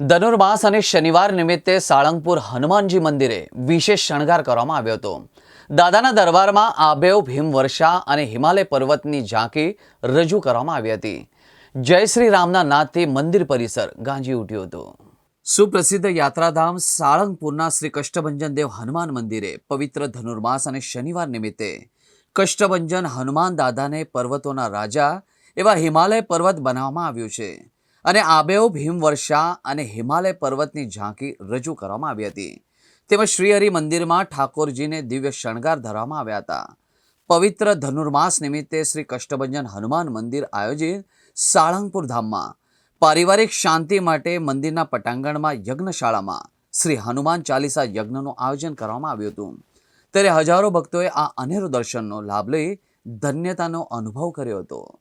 ધનુર્માસ અને શનિવાર નિમિત્તે સાળંગપુર હનુમાનજી મંદિરે વિશેષ શણગાર કરવામાં આવ્યો હતો. દાદાના દરબારમાં આબેવ ભીમવર્ષા અને હિમાલય પર્વતની ઝાંકી રજૂ કરવામાં આવી હતી. જય શ્રી રામના નાદથી મંદિર પરિસર ગાંજી ઉઠ્યું હતું. સુપ્રસિદ્ધ યાત્રાધામ સાળંગપુરના શ્રી કષ્ટભંજન દેવ હનુમાન મંદિરે પવિત્ર ધનુર્માસ અને શનિવાર નિમિત્તે કષ્ટભંજન હનુમાન દાદાને પર્વતોના રાજા એવા હિમાલય પર્વત બનાવવામાં આવ્યું છે. અને આબેવ ભીમવર્ષા અને હિમાલય પર્વતની ઝાંકી રજૂ કરવામાં આવી હતી. તેમજ શ્રીહરિ મંદિરમાં ઠાકોરજીને દિવ્ય શણગાર ધરવામાં આવ્યા હતા. પવિત્ર ધનુર્માસ નિમિત્તે શ્રી કષ્ટભંજન હનુમાન મંદિર આયોજિત સાળંગપુર ધામમાં. પારિવારિક શાંતિ માટે મંદિરના પટાંગણમાં યજ્ઞશાળામાં શ્રી હનુમાન ચાલીસા યજ્ઞનું આયોજન કરવામાં આવ્યું હતું. ત્યારે હજારો ભક્તોએ આ અનેરો દર્શનનો લાભ લઈ ધન્યતાનો અનુભવ કર્યો હતો.